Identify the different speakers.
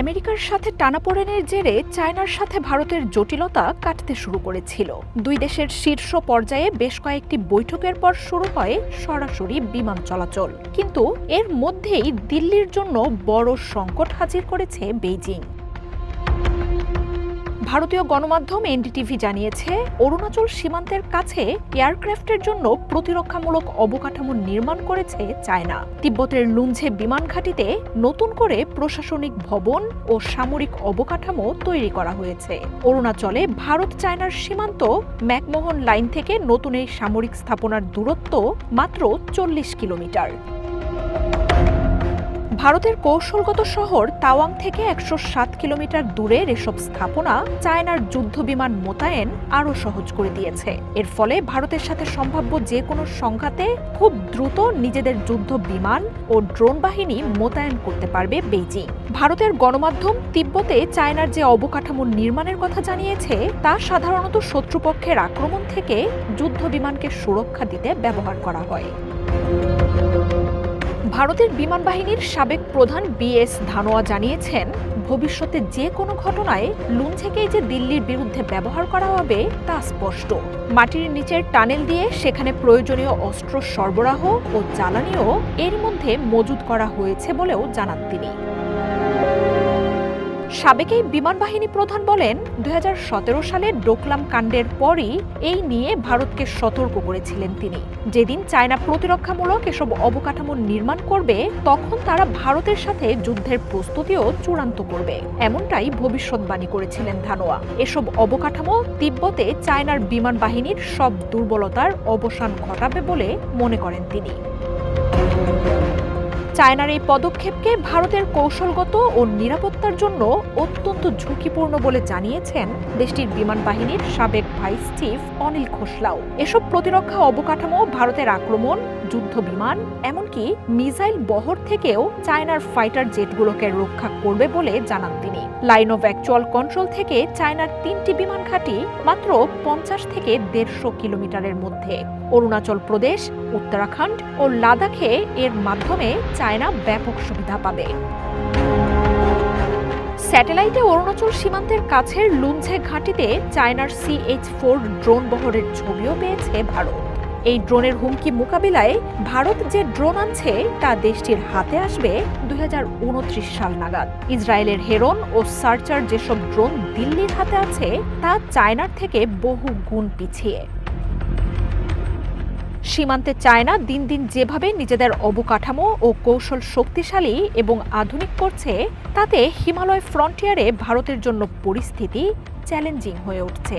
Speaker 1: আমেরিকার সাথে টানাপোড়েনের জেরে চায়নার সাথে ভারতের জটিলতা কাটতে শুরু করেছিল। দুই দেশের শীর্ষ পর্যায়ে বেশ কয়েকটি বৈঠকের পর শুরু হয় সরাসরি বিমান চলাচল। কিন্তু এর মধ্যেই দিল্লির জন্য বড় সংকট হাজির করেছে বেইজিং। ভারতীয় গণমাধ্যম এনডিটিভি জানিয়েছে, অরুণাচল সীমান্তের কাছে এয়ারক্রাফটের জন্য প্রতিরক্ষামূলক অবকাঠামো নির্মাণ করেছে চায়না। তিব্বতের লুঞ্ঝে বিমান ঘাঁটিতে নতুন করে প্রশাসনিক ভবন ও সামরিক অবকাঠামো তৈরি করা হয়েছে। অরুণাচলে ভারত চায়নার সীমান্ত ম্যাকমোহন লাইন থেকে নতুন এই সামরিক স্থাপনার দূরত্ব মাত্র চল্লিশ কিলোমিটার। ভারতের কৌশলগত শহর তাওয়াং থেকে একশো সাত কিলোমিটার দূরের এসব স্থাপনা চায়নার যুদ্ধ বিমান মোতায়েন আরও সহজ করে দিয়েছে। এর ফলে ভারতের সাথে সম্ভাব্য যে কোনো সংঘাতে খুব দ্রুত নিজেদের যুদ্ধ বিমান ও ড্রোন বাহিনী মোতায়েন করতে পারবে বেইজিং। ভারতের গণমাধ্যম তিব্বতে চায়নার যে অবকাঠামো নির্মাণের কথা জানিয়েছে, তা সাধারণত শত্রুপক্ষের আক্রমণ থেকে যুদ্ধ বিমানকে সুরক্ষা দিতে ব্যবহার করা হয়। ভারতের বিমান বাহিনীর সাবেক প্রধান বি এস ধানোয়া জানিয়েছেন, ভবিষ্যতে যে কোনো ঘটনায় লুন থেকেই যে দিল্লির বিরুদ্ধে ব্যবহার করা হবে তা স্পষ্ট। মাটির নিচের টানেল দিয়ে সেখানে প্রয়োজনীয় অস্ত্র সরবরাহ ও জ্বালানিও এর মধ্যে মজুদ করা হয়েছে বলেও জানান তিনি। সাবেক এই বিমান বাহিনী প্রধান বলেন দু হাজার সতেরো সালে ডোকলাম কাণ্ডের পরই এই নিয়ে ভারতকে সতর্ক করেছিলেন তিনি। যেদিন চায়না প্রতিরক্ষামূলক এসব অবকাঠামো নির্মাণ করবে, তখন তারা ভারতের সাথে যুদ্ধের প্রস্তুতিও চূড়ান্ত করবে। এমনটাই ভবিষ্যৎবাণী করেছিলেন ধানোয়া এসব অবকাঠামো তিব্বতে চায়নার বিমান বাহিনীর সব দুর্বলতার অবসান ঘটাবে বলে মনে করেন তিনি। চায়নার এই পদক্ষেপকে ভারতের কৌশলগত ও নিরাপত্তার জন্য অত্যন্ত ঝুঁকিপূর্ণ বলে জানিয়েছেন দেশটির বিমান বাহিনীর সাবেক ভাইস চিফ অনিল খোসলাও। এসব প্রতিরক্ষা অবকাঠামো ভারতের আক্রমণ যুদ্ধ বিমান এমনকি মিসাইল বহর থেকেও চায়নার ফাইটার জেটগুলোকে রক্ষা করবে বলে জানান তিনি। লাইন অফ অ্যাকচুয়াল কন্ট্রোল থেকে চায়নার তিনটি বিমান ঘাঁটি মাত্র পঞ্চাশ থেকে দেড়শো কিলোমিটারের মধ্যে। অরুণাচল প্রদেশ, উত্তরাখণ্ড ও লাদাখে এর মাধ্যমে চায়না ব্যাপক সুবিধা পাবে। স্যাটেলাইটে অরুণাচল সীমান্তের কাছের লুনঝে ঘাঁটিতে চায়নার সিএইচ ফোর ড্রোন বহরের ছবিও পেয়েছে ভারত। এই ড্রোনের হুমকি মোকাবিলায় ভারত যে ড্রোন আনছে, তা দেশটির হাতে আসবে দুই হাজার উনত্রিশ সাল নাগাদ। ইসরায়েলের হেরন ও সার্চার যেসব ড্রোন দিল্লির হাতে আছে, তা চায়নার থেকে বহু গুণ পিছিয়ে। সীমান্তে চায়না দিন দিন যেভাবে নিজেদের অবকাঠামো ও কৌশল শক্তিশালী এবং আধুনিক করছে, তাতে হিমালয় ফ্রন্টিয়ারে ভারতের জন্য পরিস্থিতি চ্যালেঞ্জিং হয়ে উঠছে।